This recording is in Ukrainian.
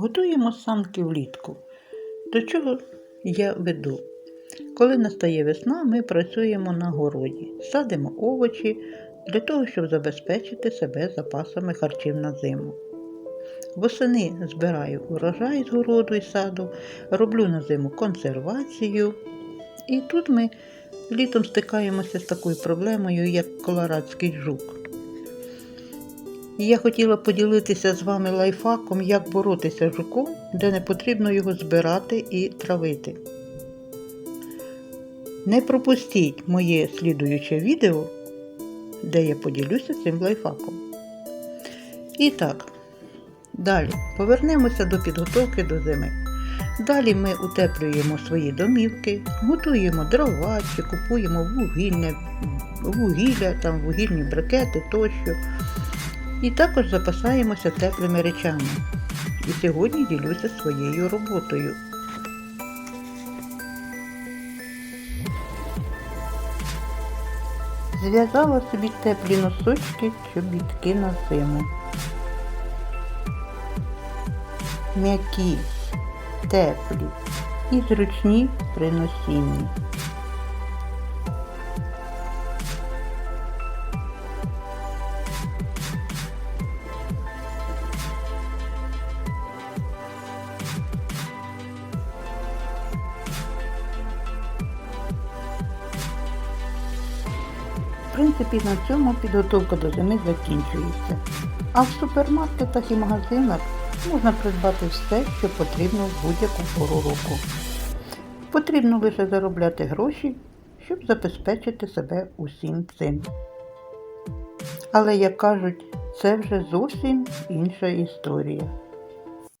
Готуємо санки влітку. До чого я веду? Коли настає весна, ми працюємо на городі, садимо овочі для того, щоб забезпечити себе запасами харчів на зиму. Восени збираю урожай з городу і саду, роблю на зиму консервацію. І тут ми літом стикаємося з такою проблемою, як колорадський жук. І я хотіла поділитися з вами лайфхаком, як боротися з жуком, де не потрібно його збирати і травити. Не пропустіть моє слідуюче відео, де я поділюся цим лайфхаком. І так, далі повернемося до підготовки до зими. Далі ми утеплюємо свої домівки, готуємо дрова чи купуємо вугілля, вугілля, там вугільні брикети тощо. І також запасаємося теплими речами. І сьогодні ділюся своєю роботою. Зв'язала собі теплі носочки, чобітки на зиму. М'які, теплі і зручні при носінні. Принципі, на цьому підготовка до зими закінчується. А в супермаркетах і магазинах можна придбати все, що потрібно в будь-яку пору року. Потрібно лише заробляти гроші, щоб забезпечити себе усім цим. Але, як кажуть, це вже зовсім інша історія.